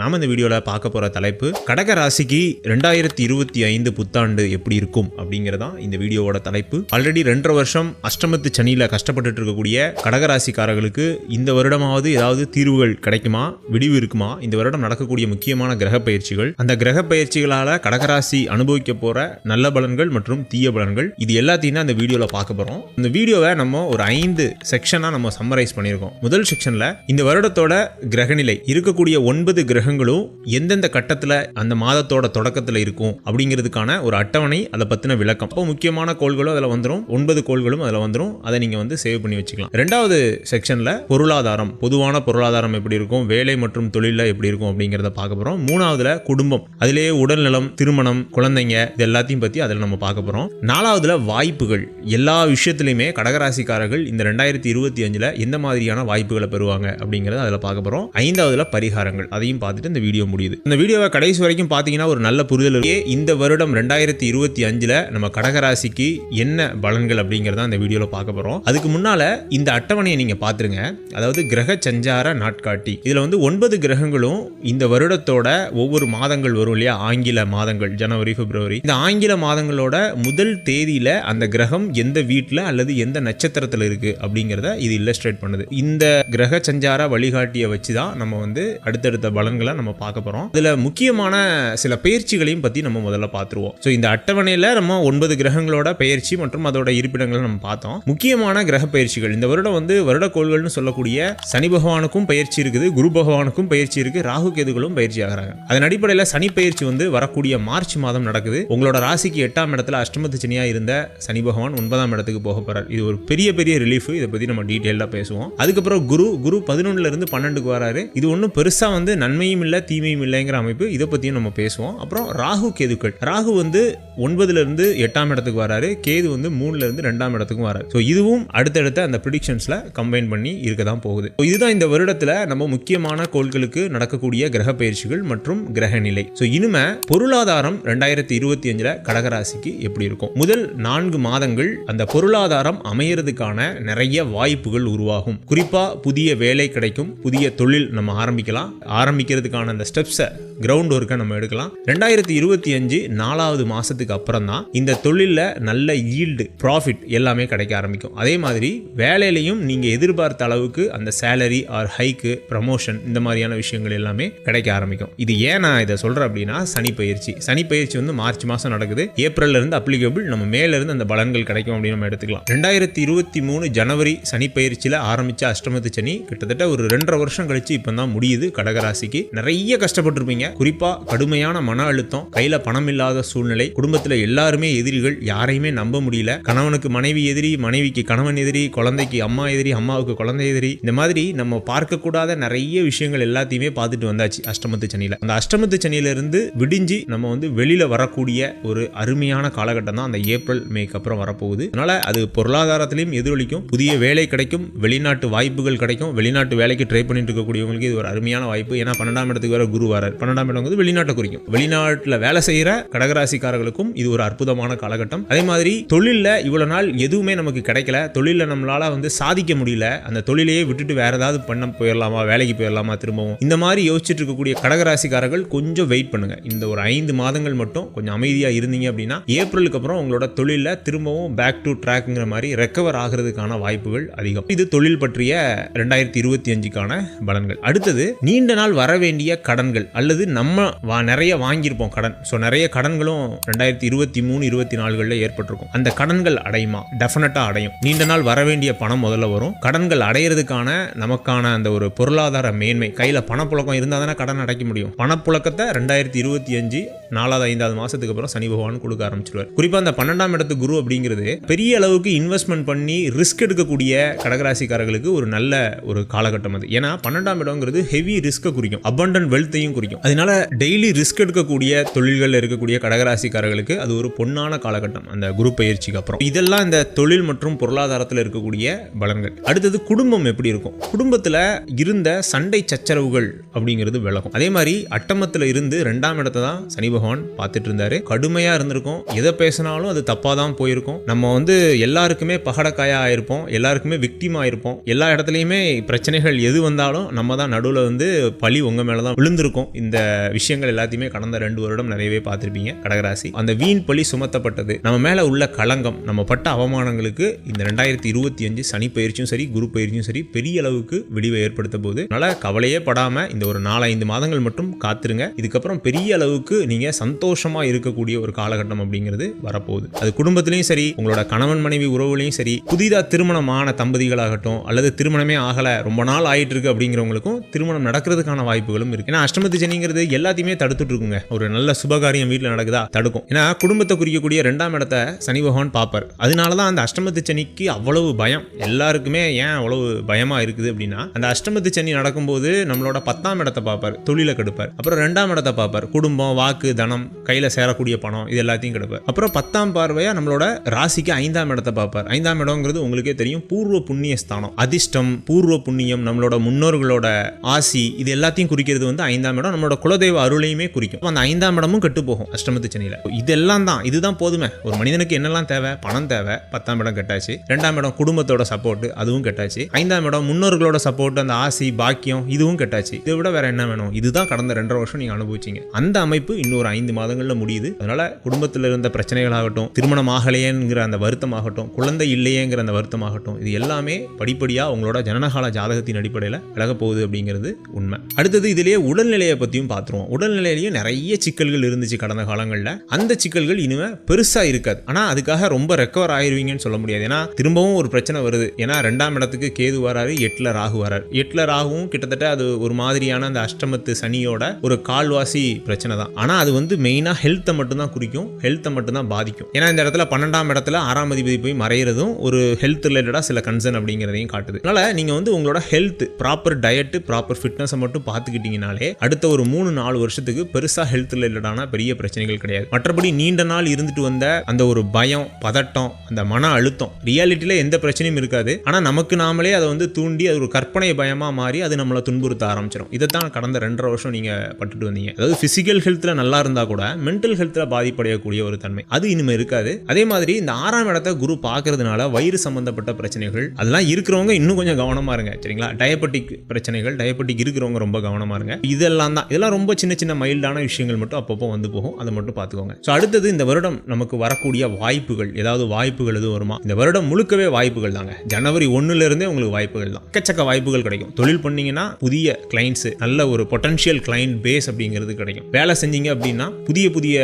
நாம இந்த வீடியோல பார்க்க போற தலைப்பு கடக ராசிக்கு ரெண்டாயிரத்தி இருபத்தி ஐந்து புத்தாண்டு எப்படி இருக்கும் அப்படிங்கறதான் இந்த வீடியோவோட தலைப்பு. ஆல்ரெடி ரெண்டரை வருஷம் அஷ்டமத்து சனியில கஷ்டப்பட்டுட்டு இருக்கக்கூடிய கடகராசிக்காரர்களுக்கு இந்த வருடமாவது ஏதாவது தீர்வுகள் கிடைக்குமா? விடிவு இருக்குமா? இந்த வருடம் நடக்கக்கூடிய முக்கியமான கிரக பயிற்சிகள். அந்த கிரக பயிற்சிகளால கடகராசி அனுபவிக்க போற நல்ல பலன்கள் மற்றும் தீய பலன்கள் இது எல்லாத்தையும் தான் இந்த வீடியோல பார்க்க போறோம். இந்த வீடியோவை நம்ம ஒரு ஐந்து செக்ஷனா நம்ம சம்மரைஸ் பண்ணியிருக்கோம். முதல் செக்ஷன்ல இந்த வருடத்தோட கிரகநிலை இருக்கக்கூடிய ஒன்பது கிரகங்களும் எந்தெந்த கட்டத்துல அந்த மாதத்தோட தொடக்கத்துல இருக்கும் அப்படிங்கிறதுக்கான ஒரு அட்டவணை அதை பத்தின விளக்கம். அப்போ முக்கியமான கோள்களும் அதில் வந்துடும் ஒன்பது கோள்களும் அதில் வந்துடும் அதை நீங்க வந்து சேவ் பண்ணி வச்சுக்கலாம். ரெண்டாவது செக்ஷன்ல பொருளாதாரம். பொதுவான பொருளாதாரம் எப்படி இருக்கும்? வேலை மற்றும் தொழில எப்படி இருக்கும்? அப்படிங்கிறத பார்க்க போறோம். மூணாவதுல குடும்பம். அதிலேயே உடல்நலம் திருமணம் குழந்தைங்க இது எல்லாத்தையும் பத்தி அதில் நம்ம பார்க்க போறோம். நாலாவதுல வாய்ப்புகள். எல்லா விஷயத்திலையுமே கடகராசிக்காரர்கள் இந்த ரெண்டாயிரத்தி இருபத்தி அஞ்சுல எந்த மாதிரியான வாய்ப்புகளை பெறுவாங்க அப்படிங்கிறத அதில் பார்க்க போறோம். ஐந்தாவதுல பரிகாரங்கள். அதையும் பார்த்துட்டு இந்த வீடியோ முடியுது. இந்த வீடியோவை கடைசி வரைக்கும் பார்த்தீங்கன்னா ஒரு நல்ல புரிதல் இருக்கே. இந்த வருடம் ரெண்டாயிரத்தி இருபத்தி அஞ்சுல நம்ம கடகராசிக்கு என்ன பலன்கள் அப்படிங்கிறத அந்த வீடியோவில் பார்க்க போகிறோம் அதுக்கு முன்னால் இந்த அட்டவணையை நீங்கள் பார்த்துருங்க. அதாவது கிரக சஞ்சார நாட்காட்டி. இதில் வந்து ஒன்பது கிரகங்களும் இந்த வருடத்தோட ஒவ்வொரு மாதங்கள் வரும் இல்லையா? ஆங்கில மாதங்கள் ஜனவரி பிப்ரவரி. இந்த ஆங்கில மாதங்களோட முதல் தேதியில் அந்த கிரகம் எந்த வீட்டில் அல்லது எந்த நட்சத்திரத்தில் இருக்குது அப்படிங்கிறத இது இல்லஸ்ட்ரேட் பண்ணுது. இந்த கிரக சஞ்சார வழிகாட்டியை வச்சு தான் நம்ம வந்து அடுத்தடுத்த பலன்கள் நம்ம பார்க்க போகிறோம் இதுல முக்கியமான சில பயிற்சிகளையும் பற்றி நம்ம முதல்ல பார்த்துருவோம். ஸோ இந்த அட்டவணையில நம்ம ஒன்பது கிரகங்களோட பயிற்சி மற்றும் அதோட இருப்பிடங்களை நம்ம பார்த்தோம். முக்கியமான கிரக பயிற்சிகள். இந்த வருடம் வந்து வருடக்கோள்கள்னு சொல்லக்கூடிய சனி பகவானுக்கும் பயிற்சி இருக்குது குரு பகவானுக்கும் பயிற்சி இருக்கு ராகு கேதுகளும் பயிற்சி ஆகிறாங்க. அதன் அடிப்படையில் சனி பயிற்சி வந்து வரக்கூடிய மார்ச் மாதம் நடக்குது. உங்களோட ராசிக்கு எட்டாம் இடத்துல அஷ்டமத்து சனியாக இருந்த சனி பகவான் ஒன்பதாம் இடத்துக்கு போக போகிறார் இது ஒரு பெரிய பெரிய ரிலீஃப் இதை பற்றி நம்ம டீட்டெயிலாக பேசுவோம். அதுக்கப்புறம் குரு குரு பதினொன்னுல இருந்து பன்னெண்டுக்கு வராரு. இது ஒன்றும் பெருசாக வந்து நன்மையும் இல்லை தீமையும் இல்லைங்கிற அமைப்பு. இதை பற்றியும் நம்ம பேசுவோம். அப்புறம் ராகு கேதுக்கள். ராகு வந்து ஒன்பதுலேருந்து எட்டாம் இடத்துக்கு வராரு. கேது வந்து மூணுலேருந்து ரெண்டாம் இடத்துக்கும் வராரு. ஸோ இதுவும் அடுத்தடுத்த அந்த ப்ரிடிக்ஷன்ஸில் கம்பைன் பண்ணி இருக்க தான் போகுது. So இதுதான் இந்த வருடத்தில் நம்ம முக்கியமான கோள்களுக்கு நடக்கக்கூடிய கிரக பயிற்சிகள் மற்றும் கிரக நிலை. ஸோ இனிமே பொருளாதாரம் ரெண்டாயிரத்தி இருபத்தி அஞ்சில் கடகராசிக்கு எப்படி இருக்கும்? முதல் நான்கு மாதங்கள் அந்த பொருளாதாரம் அமையறதுக்கான நிறைய வாய்ப்புகள் உருவாகும். குறிப்பாக புதிய வேலை கிடைக்கும் புதிய தொழில் நம்ம ஆரம்பிக்கலாம். ஆரம்பிக்கிறது ஆரம்பிக்கிறதுக்கான அந்த ஸ்டெப்ஸை கிரவுண்ட் ஒர்க்கை நம்ம எடுக்கலாம். ரெண்டாயிரத்தி இருபத்தி அஞ்சு நாலாவது மாதத்துக்கு அப்புறம் தான் இந்த தொழிலில் நல்ல ஈல்டு ப்ராஃபிட் எல்லாமே கிடைக்க ஆரம்பிக்கும். அதே மாதிரி வேலையிலையும் நீங்கள் எதிர்பார்த்த அளவுக்கு அந்த சேலரி ஆர் ஹைக்கு ப்ரமோஷன் இந்த மாதிரியான விஷயங்கள் எல்லாமே கிடைக்க ஆரம்பிக்கும். இது ஏன் நான் இதை சொல்கிறேன் அப்படின்னா சனி பயிற்சி. சனி பயிற்சி வந்து மார்ச் மாதம் நடக்குது. ஏப்ரல்ல இருந்து அப்ளிகபிள் நம்ம மேலேருந்து அந்த பலன்கள் கிடைக்கும் அப்படின்னு நம்ம எடுத்துக்கலாம். ரெண்டாயிரத்தி இருபத்தி மூணு ஜனவரி சனி பயிற்சியில் ஆரம்பித்த அஷ்டமத்து சனி கிட்டத்தட்ட ஒரு ரெண்டரை வருஷம் கழிச்சு இப்போ தான் முடியுது கடகராசிக்கு. நிறைய கஷ்டப்பட்டிருப்பீங்க. குறிப்பா கடுமையான மன அழுத்தம் கையில பணம் இல்லாத சூழ்நிலை குடும்பத்துல எல்லாருமே எதிரிகள் யாரையுமே நம்ப முடியல. கணவனுக்கு மனைவி எதிரி மனைவிக்கு கணவன் எதிரி குழந்தைக்கு அம்மா எதிரி அம்மாவுக்கு குழந்தை எதிரி இந்த மாதிரி நம்ம பார்க்கக்கூடாத நிறைய விஷயங்கள் எல்லாத்தையுமே பார்த்துட்டு வந்தாச்சு அஷ்டமத்து சனியில. அந்த அஷ்டமத்து சனியில இருந்து விடிஞ்சு நம்ம வந்து வெளியில வரக்கூடிய ஒரு அருமையான காலகட்டம் தான் அந்த ஏப்ரல் மேக்கு அப்புறம் வரப்போகுது. அதனால அது பொருளாதாரத்திலையும் எதிரொலிக்கும். புதிய வேலை கிடைக்கும் வெளிநாட்டு வாய்ப்புகள் கிடைக்கும். வெளிநாட்டு வேலைக்கு ட்ரை பண்ணிட்டு இருக்கக்கூடியவங்களுக்கு இது ஒரு அருமையான வாய்ப்பு. ஏன்னா பன்னெண்டாம் இடத்துக்கு வேற குரு வரார். பன்னெண்டாம் இடம் வந்து வெளிநாட்டை குறிக்கும். வெளிநாட்டில் வேலை செய்யற கடகராசிக்காரர்களுக்கும் இது ஒரு அற்புதமான காலகட்டம். அதே மாதிரி தொழிலில் இவ்வளவு நாள் எதுவுமே நமக்கு கிடைக்கல. தொழிலில் நம்மளால வந்து சாதிக்க முடியல. அந்த தொழிலையே விட்டுட்டு வேற ஏதாவது பண்ண போயிடலாமா வேலைக்கு போயிடலாமா திரும்பவும்? இந்த மாதிரி யோசிச்சுட்டு இருக்கக்கூடிய கடகராசிக்காரர்கள் கொஞ்சம் வெயிட் பண்ணுங்க. இந்த ஒரு ஐந்து மாதங்கள் மட்டும் கொஞ்சம் அமைதியா இருந்தீங்க அப்படின்னா ஏப்ரலுக்கு அப்புறம் உங்களோட தொழிலில் திரும்பவும் பேக் டு ட்ராக்ங்கிற மாதிரி ரெக்கவர் ஆகிறதுக்கான வாய்ப்புகள் அதிகம். இது தொழில் பற்றிய ரெண்டாயிரத்தி இருபத்தி அஞ்சுக்கான பலன்கள். அடுத்தது நீண்ட நாள் வர வேண்டிய கடன்கள் அல்லது நம்ம வா நிறைய வாங்கியிருப்போம் கடன். ஸோ நிறைய கடன்களும் ரெண்டாயிரத்தி இருபத்தி மூணு இருபத்தி நாலுகளில் ஏற்பட்டிருக்கும். அந்த கடன்கள் அடையுமா? டெஃபினட்டாக அடையும். நீண்ட நாள் வர வேண்டிய பணம் முதல்ல வரும். கடன்கள் அடையிறதுக்கான நமக்கான அந்த ஒரு பொருளாதார மேன்மை கையில் பணப்புழக்கம் இருந்தால் தானே கடன் அடைக்க முடியும். பணப்புழக்கத்தை ரெண்டாயிரத்தி இருபத்தி அஞ்சு நாலாவது ஐந்தாவது மாதத்துக்கு அப்புறம் சனி பகவான் கொடுக்க ஆரம்பிச்சிருவார். குறிப்பாக அந்த பன்னெண்டாம் இடத்து குரு அப்படிங்கிறது பெரிய அளவுக்கு இன்வெஸ்ட்மெண்ட் பண்ணி ரிஸ்க் எடுக்கக்கூடிய கடகராசிக்காரர்களுக்கு ஒரு நல்ல ஒரு காலகட்டம் அது. ஏன்னா பன்னெண்டாம் இடங்கிறது ஹெவி ரிஸ்க்கை குறிக்கும். அபண்டன் வெல்த்தையும் குறிக்கும். அதனால டெய்லி ரிஸ்க் எடுக்கக்கூடிய தொழில்களில் இருக்கக்கூடிய கடகராசிக்காரர்களுக்கு அது ஒரு பொன்னான காலகட்டம். அந்த குரு பயிற்சிக்கு அப்புறம். இதெல்லாம் இந்த தொழில் மற்றும் பொருளாதாரத்தில் இருக்கக்கூடிய பலன்கள். அடுத்தது குடும்பம் எப்படி இருக்கும்? குடும்பத்தில் இருந்த சண்டை சச்சரவுகள் அப்படிங்கிறது விலகும். அதே மாதிரி அட்டமத்தில் இருந்து ரெண்டாம் இடத்தை தான் சனி பகவான் பார்த்துட்டு இருந்தாரு. கடுமையாக இருந்திருக்கும். எதை பேசினாலும் அது தப்பாக தான் போயிருக்கும். நம்ம வந்து எல்லாருக்குமே பகடக்காயா ஆயிருப்போம். எல்லாருக்குமே விக்டிம் ஆயிருப்போம். எல்லா இடத்துலையுமே பிரச்சனைகள் எது வந்தாலும் நம்ம தான் நடுவில் வந்து பழி உங்க உங்க மேலே தான் விழுந்திருக்கும். இந்த விஷயங்கள் எல்லாத்தையுமே கடந்த ரெண்டு வருடம் நிறையவே பார்த்துருப்பீங்க கடகராசி. அந்த வீண் பழி சுமத்தப்பட்டது. நம்ம மேலே உள்ள களங்கம் நம்ம பட்ட அவமானங்களுக்கு இந்த ரெண்டாயிரத்தி இருபத்தி அஞ்சு சனி பயிற்சியும் சரி குரு பயிற்சியும் சரி பெரிய அளவுக்கு விடிவை ஏற்படுத்த போது அதனால கவலையே படாமல் இந்த ஒரு நாலஞ்சு மாதங்கள் மட்டும் காத்துருங்க. இதுக்கப்புறம் பெரிய அளவுக்கு நீங்கள் சந்தோஷமாக இருக்கக்கூடிய ஒரு காலகட்டம் அப்படிங்கிறது வரப்போகுது. அது குடும்பத்திலையும் சரி உங்களோட கணவன் மனைவி உறவுலையும் சரி புதிதாக திருமணமான தம்பதிகளாகட்டும் அல்லது திருமணமே ஆகலை ரொம்ப நாள் ஆயிட்டு இருக்கு அப்படிங்கிறவங்களுக்கும் திருமணம் நடக்கிறதுக்கான வாய்ப்பு வாய்ப்புகளும் இருக்கு. ஏன்னா அஷ்டமத்து சனிங்கிறது எல்லாத்தையுமே தடுத்துட்டு இருக்குங்க ஒரு நல்ல சுபகாரியம் வீட்டில் நடக்குதா தடுக்கும். ஏன்னா குடும்பத்தை குறிக்கக்கூடிய ரெண்டாம் இடத்த சனி பகவான் பார்ப்பார். அதனால தான் அந்த அஷ்டமத்து சனிக்கு அவ்வளவு பயம். எல்லாருக்குமே ஏன் அவ்வளவு பயமா இருக்குது அப்படின்னா அந்த அஷ்டமத்து சனி நடக்கும்போது நம்மளோட பத்தாம் இடத்தை பார்ப்பார். தொழிலை கெடுப்பார். அப்புறம் ரெண்டாம் இடத்தை பார்ப்பார். குடும்பம் வாக்கு தனம் கையில சேரக்கூடிய பணம் இது எல்லாத்தையும் கெடுப்பார். அப்புறம் பத்தாம் பார்வையா நம்மளோட ராசிக்கு ஐந்தாம் இடத்தை பார்ப்பார். ஐந்தாம் இடம்ங்கிறது உங்களுக்கே தெரியும் பூர்வ புண்ணிய ஸ்தானம். அதிர்ஷ்டம் பூர்வ புண்ணியம் நம்மளோட முன்னோர்களோட ஆசி இது எல்லாத்தையும் குறிக்கிறது வந்து ஐந்தாம் இடம் நம்மளோட குலதெய்வ அருளையுமே குறிக்கும். அந்த ஐந்தாம் இடமும் கெட்டு போகும் அஷ்டமத்து சனியில. இதெல்லாம் தான் இதுதான் போதுமே. ஒரு மனிதனுக்கு என்னெல்லாம் தேவை? பணம் தேவை பத்தாம் இடம் கெட்டாச்சு. ரெண்டாம் இடம் குடும்பத்தோட சப்போர்ட் அதுவும் கெட்டாச்சு. ஐந்தாம் இடம் முன்னோர்களோட சப்போர்ட் அந்த ஆசி பாக்கியம் இதுவும் கெட்டாச்சு. இதை விட வேற என்ன வேணும்? இதுதான் கடந்த ரெண்டரை வருஷம் நீங்க அனுபவிச்சீங்க. அந்த அமைப்பு இன்னொரு ஐந்து மாதங்கள்ல முடியுது. அதனால குடும்பத்தில் இருந்த பிரச்சனைகளாகட்டும் திருமணம் ஆகலையேங்கிற அந்த வருத்தமாகட்டும் குழந்தை இல்லையேங்கிற அந்த வருத்தமாகட்டும் இது எல்லாமே படிப்படியா உங்களோட ஜனனகால ஜாதகத்தின் அடிப்படையில் விலக போகுது அப்படிங்கிறது உண்மை. அடுத்தது இதிலே உடல்நிலையை பற்றியும் பார்த்துருவோம். உடல்நிலையிலையும் நிறைய சிக்கல்கள் இருந்துச்சு கடந்த காலங்களில். அந்த சிக்கல்கள் இனிமே பெருசாக இருக்காது. ஆனால் அதுக்காக ரொம்ப ரெக்கவர் ஆயிருவீங்கன்னு சொல்ல முடியாது. ஏன்னா திரும்பவும் ஒரு பிரச்சனை வருது. ஏன்னா ரெண்டாம் இடத்துக்கு கேது வராரு எட்டில் ராகு வராரு. எட்டில் ராகுவும் கிட்டத்தட்ட அது ஒரு மாதிரியான அந்த அஷ்டமத்து சனியோட ஒரு கால்வாசி பிரச்சனை தான். ஆனால் அது வந்து மெயினாக ஹெல்த்தை மட்டும்தான் குறிக்கும். ஹெல்த்தை மட்டும்தான் பாதிக்கும். ஏன்னா இந்த இடத்துல பன்னெண்டாம் இடத்துல ஆறாம் அதிபதி போய் மறையிறதும் ஒரு ஹெல்த் ரிலேட்டடாக சில கன்சர்ன் அப்படிங்கிறதையும் காட்டுது. அதனால் நீங்கள் வந்து உங்களோட ஹெல்த் ப்ராப்பர் டயட்டு ப்ராப்பர் ஃபிட்னஸை மட்டும் பார்த்துக்கிட்டு பார்த்துக்கிட்டீங்கனாலே அடுத்த ஒரு மூணு நாலு வருஷத்துக்கு பெருசா ஹெல்த் ரிலேட்டடான பெரிய பிரச்சனைகள் கிடையாது. மற்றபடி நீண்ட நாள் இருந்துட்டு வந்த அந்த ஒரு பயம் பதட்டம் அந்த மன அழுத்தம் ரியாலிட்டியில எந்த பிரச்சனையும் இருக்காது. ஆனா நமக்கு நாமளே அதை வந்து தூண்டி அது ஒரு கற்பனை பயமா மாறி அது நம்மளை துன்புறுத்த ஆரம்பிச்சிடும் இதைத்தான் கடந்த ரெண்டரை வருஷம் நீங்க பட்டுட்டு வந்தீங்க. அதாவது பிசிக்கல் ஹெல்த்ல நல்லா இருந்தா கூட மென்டல் ஹெல்த்ல பாதிப்படையக்கூடிய ஒரு தன்மை. அது இனிமே இருக்காது. அதே மாதிரி இந்த ஆறாம் இடத்தை குரு பார்க்கறதுனால வயிறு சம்பந்தப்பட்ட பிரச்சனைகள் அதெல்லாம் இருக்கிறவங்க இன்னும் கொஞ்சம் கவனமா இருங்க. சரிங்களா? டயபெட்டிக் பிரச்சனைகள் டயபெட்டிக் இருக்கிறவங்க ரொம்ப பாருங்க. இருங்க இதெல்லாம் தான் இதெல்லாம் ரொம்ப சின்ன சின்ன மைல்டான விஷயங்கள் மட்டும் அப்பப்போ வந்து போகும். அதை மட்டும் பார்த்துக்கோங்க. ஸோ அடுத்தது இந்த வருடம் நமக்கு வரக்கூடிய வாய்ப்புகள். ஏதாவது வாய்ப்புகள் எதுவும் வருமா? இந்த வருடம் முழுக்கவே வாய்ப்புகள் தாங்க. ஜனவரி ஒன்னுல இருந்தே உங்களுக்கு வாய்ப்புகள் தான். எக்கச்சக்க வாய்ப்புகள் கிடைக்கும். தொழில் பண்ணீங்கன்னா புதிய கிளைண்ட்ஸ் நல்ல ஒரு பொட்டன்ஷியல் கிளைண்ட் பேஸ் அப்படிங்கிறது கிடைக்கும். வேலை செஞ்சீங்க அப்படின்னா புதிய புதிய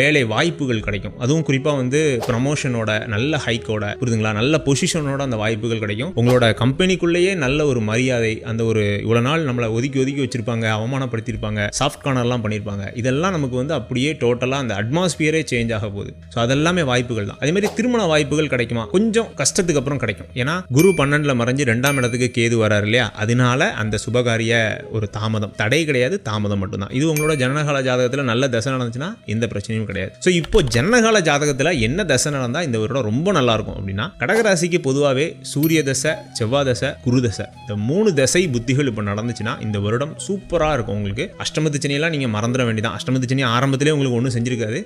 வேலை வாய்ப்புகள் கிடைக்கும். அதுவும் குறிப்பாக வந்து ப்ரமோஷனோட நல்ல ஹைக்கோட புரியுதுங்களா? நல்ல பொசிஷனோட அந்த வாய்ப்புகள் கிடைக்கும். உங்களோட கம்பெனிக்குள்ளேயே நல்ல ஒரு மரியாதை அந்த ஒரு இவ்வளோ நாள் நம்மளை ஒதுக்கி ஒதுக்கி வச்சிருப்பாங்க அவமானப்படுத்தியிருப்பாங்க சாஃப்ட் கார்னர்லாம் பண்ணியிருப்பாங்க. இதெல்லாம் நமக்கு வந்து அப்படியே டோட்டலாக அந்த அட்மாஸ்பியரே சேஞ்ச் ஆக போகுது. ஸோ அதெல்லாமே வாய்ப்புகள் தான். அதே மாதிரி திருமண வாய்ப்புகள் கிடைக்குமா? கொஞ்சம் கஷ்டத்துக்கு அப்புறம் கிடைக்கும். ஏன்னா குரு பன்னெண்டுல மறைஞ்சு ரெண்டாம் இடத்துக்கு கேது வராரு இல்லையா? அதனால அந்த சுபகாரிய ஒரு தாமதம். தடை கிடையாது தாமதம் மட்டும்தான். இது உங்களோட ஜனனகால ஜாதகத்தில் நல்ல தசை நடந்துச்சுன்னா எந்த பிரச்சனையும் கிடையாது. ஸோ இப்போ ஜனனகால ஜாதகத்தில் என்ன தசை நடந்தால் இந்த வருடம் ரொம்ப நல்லா இருக்கும் அப்படின்னா கடகராசிக்கு பொதுவாகவே சூரிய தசை செவ்வாய் தசை குரு தசை. இந்த மூணு தசை புத்திகள் இப்போ நடந்துச்சுன்னா இந்த வருடம் சூப்பராக இருக்கும் உங்களுக்கு. அஷ்டமத்து சனியெல்லாம் நீங்கள் மறந்துட வேண்டியதான் அஷ்டமத்து சனி ஆரம்பத்திலே உங்களுக்கு ஒன்றும் செஞ்சிருக்காது.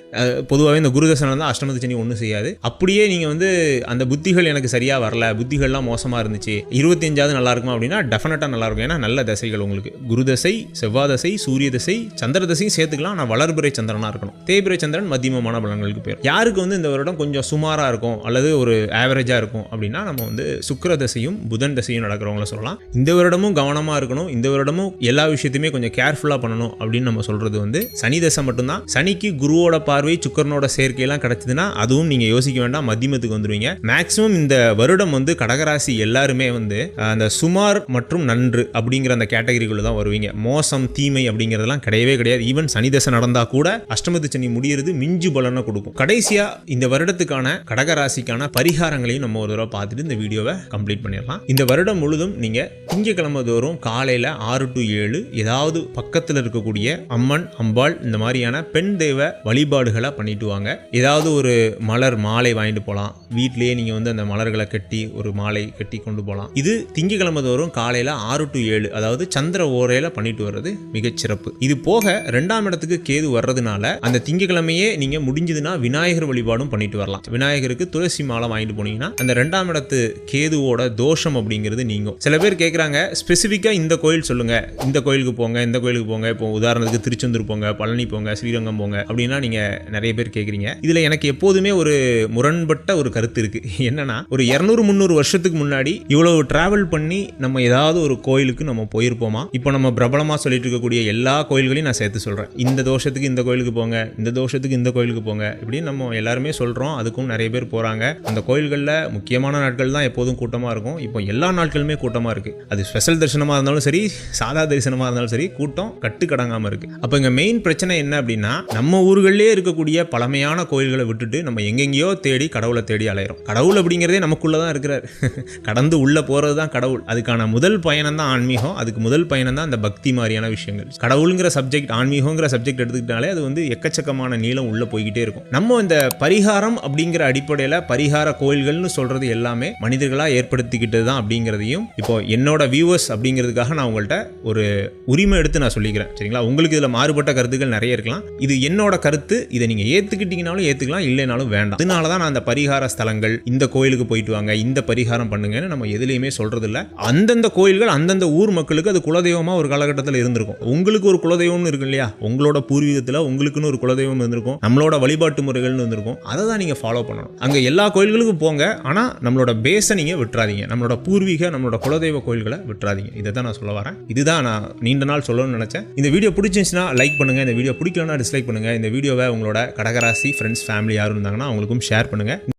பொதுவாகவே இந்த குரு தான் நடந்தால் அஷ்டமத்து சனி ஒன்றும் செய்யாது. அப்படியே நீங்கள் வந்து அந்த புத்திகள் எனக்கு சரியாக வரல புத்திகள்லாம் மோசமாக இருந்துச்சு இருபத்தஞ்சாவது நல்லா இருக்குமா அப்படின்னா டெஃபினட்டாக நல்லா இருக்கும். ஏன்னா நல்ல தசைகள் உங்களுக்கு. குருதசை செவ்வாதசை சூரிய தசை சந்திர தசையும் சேர்த்துக்கலாம். ஆனால் வளர்பிறை சந்திரனாக இருக்கணும். தேய்பிறை சந்திரன் மத்தியமமான பலன்களுக்கு பேர். யாருக்கு வந்து இந்த வருடம் கொஞ்சம் சுமாராக இருக்கும் அல்லது ஒரு ஆவரேஜாக இருக்கும் அப்படின்னா நம்ம வந்து சுக்கர தசையும் புதன் தசையும் நடக்கிறவங்கள சொல்லலாம். இந்த வருடமும் கவனமாக இருக்கணும். இந்த வருடமும் எல்லா விஷயத்தையுமே கொஞ்சம் கேர்ஃபுல்லாக பண்ணணும் அப்படின்னு நம்ம சொல்கிறது வந்து சனி தசை மட்டும்தான். சனிக்கு குருவோட பார்வை சுக்கரனோட சேர்க்கையெல்லாம் கிடச்சிதுன்னா அதுவும் நீங்கள் யோசிக்க வேண்டாம் மத்தியமத்துக்கு வந்துடுவீங்க மேக்ஸிமம் இந்த வருடம் வந்து கடகராசி எல்லாருமே வந்து அந்த சுமார் மற்றும் நன்று அப்படிங்கிற அந்த கேட்டகரிக்குள்ள தான் வருவீங்க. மோசம் தீமை அப்படிங்கிறதெல்லாம் கிடையவே கிடையாது. ஈவன் சனி தசை நடந்தால் கூட அஷ்டமத்து சனி முடியறது மிஞ்சு பலனை கொடுக்கும். கடைசியாக இந்த வருடத்துக்கான கடகராசிக்கான பரிகாரங்களையும் நம்ம ஒரு தடவை பார்த்துட்டு இந்த வீடியோவை கம்ப்ளீட் பண்ணிடலாம். இந்த வருடம் முழுதும் நீங்கள் திங்கக்கிழமை தோறும் காலையில் ஆறு டு ஏழு ஏதாவது பக்கத்தில் இருக்கக்கூடிய அம்மன் அம்பாள் இந்த மாதிரியான பெண் தெய்வ வழிபாடுகளை பண்ணிட்டு வாங்க. ஏதாவது ஒரு மலர் மாலை வாங்கிட்டு போகலாம் வீட்டிலேயே நீங்க வந்து அந்த மலர்களை கட்டி ஒரு மாலை கட்டி கொண்டு போகலாம் இது திங்கக்கிழமை தோறும் காலையில ஆறு டு ஏழு அதாவது சந்திர ஓரையில பண்ணிட்டு வர்றது மிகச் சிறப்பு. இது போக ரெண்டாம் இடத்துக்கு கேது வர்றதுனால அந்த திங்கக்கிழமையே நீங்க முடிஞ்சதுன்னா விநாயகர் வழிபாடும் பண்ணிட்டு வரலாம். விநாயகருக்கு துளசி மாலை வாங்கிட்டு போனீங்கன்னா அந்த ரெண்டாம் இடத்து கேதுவோட தோஷம் அப்படிங்கிறது நீங்கும். சில பேர் கேட்குறாங்க ஸ்பெசிஃபிக்காக இந்த கோயில் சொல்லுங்க. இந்த கோயில் கோயிலுக்கு போங்க இந்த கோயிலுக்கு போங்க இப்போ உதாரணத்துக்கு திருச்செந்தூர் போங்க பழனி போங்க ஸ்ரீரங்கம் போங்க அப்படின்னா நீங்கள் நிறைய பேர் கேட்குறீங்க இதில் எனக்கு எப்போதுமே ஒரு முரண்பட்ட ஒரு கருத்து இருக்குது என்னன்னா ஒரு இரநூறு முந்நூறு வருஷத்துக்கு முன்னாடி இவ்வளவு டிராவல் பண்ணி நம்ம ஏதாவது ஒரு கோயிலுக்கு நம்ம போயிருப்போமா? இப்போ நம்ம பிரபலமாக சொல்லிட்டு இருக்கக்கூடிய எல்லா கோயில்களையும் நான் சேர்த்து சொல்கிறேன் இந்த தோஷத்துக்கு இந்த கோயிலுக்கு போங்க இந்த தோஷத்துக்கு இந்த கோயிலுக்கு போங்க இப்படின்னு நம்ம எல்லாருமே சொல்கிறோம் அதுக்கும் நிறைய பேர் போகிறாங்க அந்த கோயில்களில் முக்கியமான நாட்கள் தான் எப்போதும் கூட்டமாக இருக்கும். இப்போ எல்லா நாட்களுமே கூட்டமாக இருக்குது அது ஸ்பெஷல் தரிசனமாக இருந்தாலும் சரி சாதா தரிசனமாக இருந்தாலும் சரி கூட்டம் கட்டுக்கடங்காமல் இருக்குது அப்போ இங்கே மெயின் பிரச்சனை என்ன அப்படின்னா நம்ம ஊர்கள்லேயே இருக்கக்கூடிய பழமையான கோயில்களை விட்டுட்டு நம்ம எங்கெங்கேயோ தேடி கடவுளை தேடி அலையிறோம். கடவுள் அப்படிங்கிறதே நமக்குள்ளே தான் இருக்கிறார். கடந்து உள்ளே போகிறது தான் கடவுள். அதுக்கான முதல் பயணம் தான் ஆன்மீகம். அதுக்கு முதல் பயணம் தான் அந்த பக்தி மாதிரியான விஷயங்கள். கடவுளுங்கிற சப்ஜெக்ட் ஆன்மீகங்கிற சப்ஜெக்ட் எடுத்துக்கிட்டாலே அது வந்து எக்கச்சக்கமான நீளம் உள்ளே போய்கிட்டே இருக்கும். நம்ம இந்த பரிகாரம் அப்படிங்கிற அடிப்படையில் பரிகார கோயில்கள்னு சொல்கிறது எல்லாமே மனிதர்களாக ஏற்படுத்திக்கிட்டது தான் அப்படிங்கிறதையும் இப்போ என்னோட வியூவர்ஸ் அப்படிங்கிறதுக்காக நான் உங்கள்கிட்ட ஒரு உரிமை எடுத்து நான் சொல்லிக்கிறேன். சரிங்களா? உங்களுக்கு இதில் மாறுபட்ட கருத்துக்கள் நிறைய இருக்கலாம். இது என்னோட கருத்து. இதை நீங்கள் ஏற்றுக்கிட்டீங்கனாலும் ஏற்றுக்கலாம் இல்லைனாலும் வேண்டாம். அதனால தான் நான் அந்த பரிகார ஸ்தலங்கள் இந்த கோயிலுக்கு போயிட்டு வாங்க இந்த பரிகாரம் பண்ணுங்கன்னு நம்ம எதுலேயுமே சொல்கிறது இல்லை அந்தந்த கோயில்கள் அந்தந்த ஊர் மக்களுக்கு அது குலதெய்வமாக ஒரு காலகட்டத்தில் இருந்திருக்கும். உங்களுக்கு ஒரு குலதெய்வம்னு இருக்கு இல்லையா? உங்களோட பூர்வீகத்தில் உங்களுக்குன்னு ஒரு குலதெய்வம் இருந்திருக்கும். நம்மளோட வழிபாட்டு முறைகள்னு இருந்திருக்கும். அதை தான் நீங்கள் ஃபாலோ பண்ணணும். அங்கே எல்லா கோயில்களுக்கும் போங்க. ஆனால் நம்மளோட பேஸை நீங்கள் விட்டுறாதீங்க. நம்மளோட பூர்வீக நம்மளோட குலதெய்வ கோயில்களை விட்டுறாதீங்க. இதை தான் நான் சொல்ல வரேன். இதுதான் நான் நீண்ட நாள் சொல்லணும்னு நினச்சேன். இந்த வீடியோ பிடிச்சிருந்துச்சுன்னா லைக் பண்ணுங்கள் இந்த வீடியோ பிடிக்கலன்னா டிஸ்லைக் பண்ணுங்கள் இந்த வீடியோவை உங்களோட கடகராசி ஃப்ரெண்ட்ஸ் ஃபேமிலி யாரும் இருந்தாங்கன்னா அவங்களுக்கும் ஷேர் பண்ணுங்கள்